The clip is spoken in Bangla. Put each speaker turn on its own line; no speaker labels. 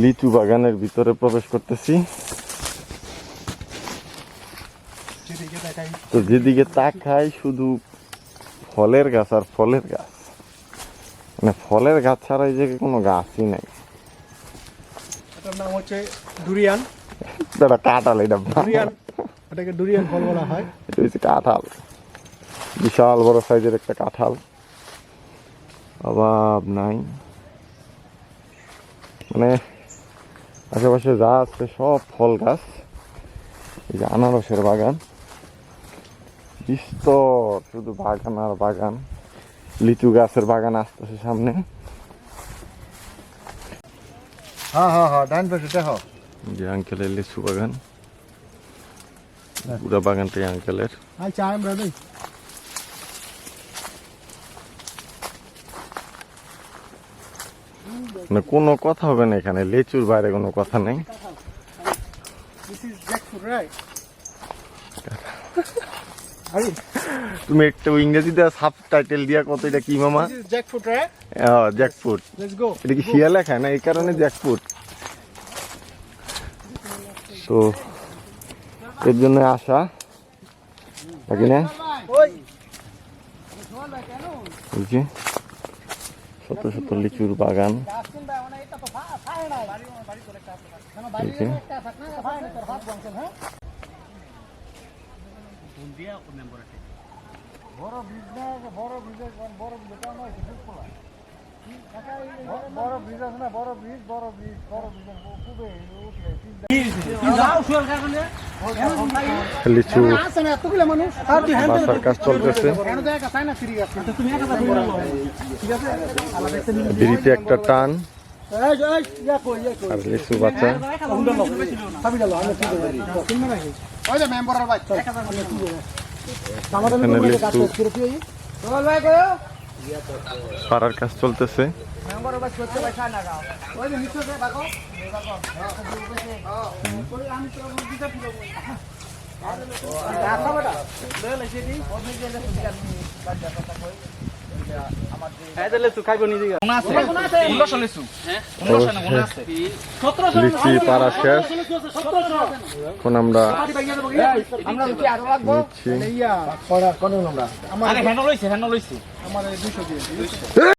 লিচু বাগানের ভিতরে প্রবেশ করতেছি। তো যেদিকে তাকাই শুধু ফলের গাছ আর ফলের গাছ। মানে ফলের গাছ ছাড়া এই জায়গায় কোনো গাছই নাই।
এটার নাম হচ্ছে ডুরিয়ান।
এটা কাঁঠাল এটা
ডুরিয়ান এটাকে ডুরিয়ান ফল বলা হয়।
এটা হচ্ছে কাঁঠাল। বিশাল বড় সাইজের একটা কাঁঠাল। অভাব নাই। মানে আশেপাশে যা আছে সব ফল গাছ এই যে আনারসের বাগান। বিস্তর শুধু বাগান আর বাগান। লিচু গাছের বাগান আসতেছে সামনে।
হ্যাঁ হ্যাঁ হ্যাঁ ডান পাশে দেখো।
যে আঙ্কেলের লিচু বাগান। পুরো বাগানটাই আঙ্কেলের।
আচ্ছা আমরা
মানে কোনো কথা হবে না এখানে, লিচুর বাইরে কোনো কথা নেই। তুমি একটু ইংরেজিতে সাব টাইটেল দিয়া কত, এটা কি মামা?
জ্যাকফ্রুট
জ্যাকফুট এটা কি শিয়া লেখা? না, এই কারণে জ্যাকফুট তো, এর জন্য আসা নাকি না? শত শত লিচুর বাগান।
বড় ব্রিজ না বড় বিজনেস বড়
লিচু বাসার চলতেছে বিড়িতে একটা টান লিচু বাচ্চা লিচু। পাড়ার কাজ চলতেছে।
আমি
লিচি পাড়া শেষ। এখন আমরা
আমরা কি আরও লাগবো
নিচ্ছি